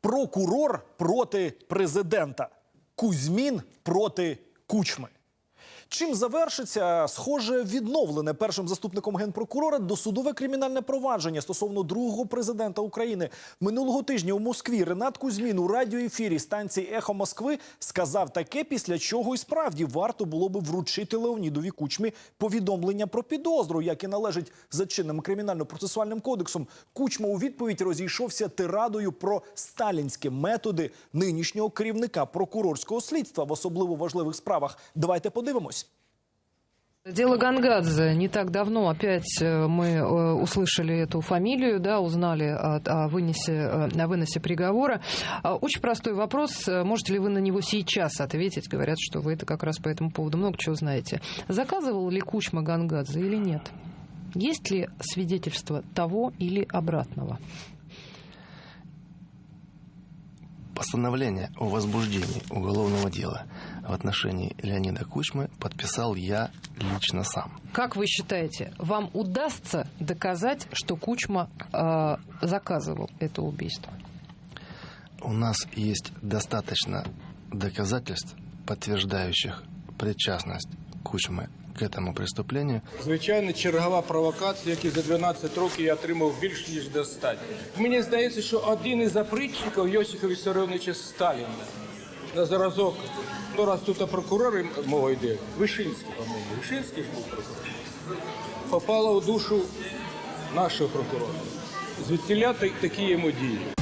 Прокурор проти президента. Кузьмін проти кучми. Чим завершиться схоже відновлене першим заступником генпрокурора досудове кримінальне провадження стосовно другого президента України минулого тижня у Москві Ренат Кузьмін у радіоефірі станції Ехо Москви сказав таке, після чого і справді варто було би вручити Леонідові Кучмі повідомлення про підозру, як належить за чинним кримінально-процесуальним кодексом. Кучма у відповідь розійшовся тирадою про сталінські методи нинішнього керівника прокурорського слідства в особливо важливих справах. Давайте подивимось. Дело Гангадзе. Не так давно опять э, мы э, услышали эту фамилию, да, узнали о, вынесе, э, о выносе приговора. А, Очень простой вопрос. Можете ли вы на него сейчас ответить? Говорят, что вы это как раз по этому поводу много чего знаете. Заказывал ли Кучма Гангадзе или нет? Есть ли свидетельство того или обратного? Постановление о возбуждении уголовного дела в отношении Леонида Кучмы подписал я лично сам. Как вы считаете, вам удастся доказать, что Кучма э, заказывал это убийство? У нас есть достаточно доказательств, подтверждающих причастность Кучмы к этому преступлению. Звичайно, чергова провокація, які за 12 років я отримав більш ніж достатньо. Мені здається, що один із запритчиків Йосифа Вісаріоновича Сталіна На зразок. Ну, раз тут прокурори мова йде, Вишинський, по-моєму, Вишинський був прокурор. Попала у душу нашого прокурора. Звідтіля такі йому дії.